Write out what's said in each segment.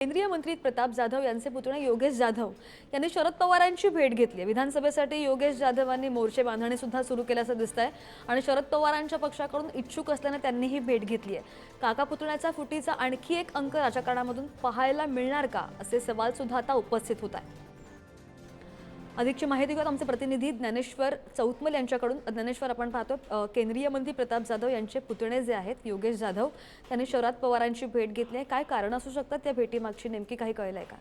केंद्रीय मंत्री प्रताप जाधव यांचे पुतणे योगेश जाधव यांनी शरद पवारांची भेट घेतली विधानसभेसाठी योगेश जाधवांनी मोर्चे बांधणी सुद्धा सुरू केल्याचं दिसतंय आणि शरद पवारांच्या पक्षाकडून इच्छुक असल्याने त्यांनी ही भेट घेतली आहे. काका पुतण्याचा फुटीचा आणखी एक अंक राजकारणामधून पाहायला मिळणार का? असे सवाल सुद्धा आता उपस्थित होत आहे अधिकची माहिती घेऊन आमचे प्रतिनिधी ज्ञानेश्वर चौतमल यांच्याकडून. ज्ञानेश्वर आपण पाहतो केंद्रीय मंत्री प्रताप जाधव यांचे पुतणे जे आहेत योगेश जाधव त्यांनी शरद पवारांची भेट घेतली आहे. काय कारण असू शकतात त्या भेटीमागची? नेमकी काही कळलं आहे का?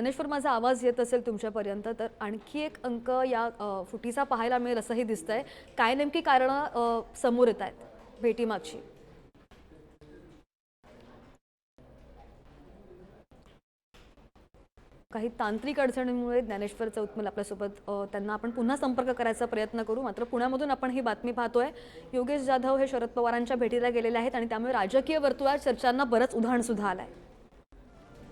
ज्ञानेश्वर माझा आवाज येत असेल तुमच्यापर्यंत तर आणखी एक अंक या फुटीचा पाहायला मिळेल असंही दिसतंय. काय नेमकी कारणं समोर येत आहेत? भेटीमागची काही तांत्रिक अडचणींमुळे ज्ञानेश्वर चौतमल आपल्यासोबत त्यांना आपण पुन्हा संपर्क करायचा प्रयत्न करू. मात्र पुण्यामधून आपण ही बातमी पाहतोय. योगेश जाधव हे शरद पवारांच्या भेटीला गेलेले आहेत आणि त्यामुळे राजकीय वर्तुळात चर्चांना बरंच उधाण सुद्धा आलंय.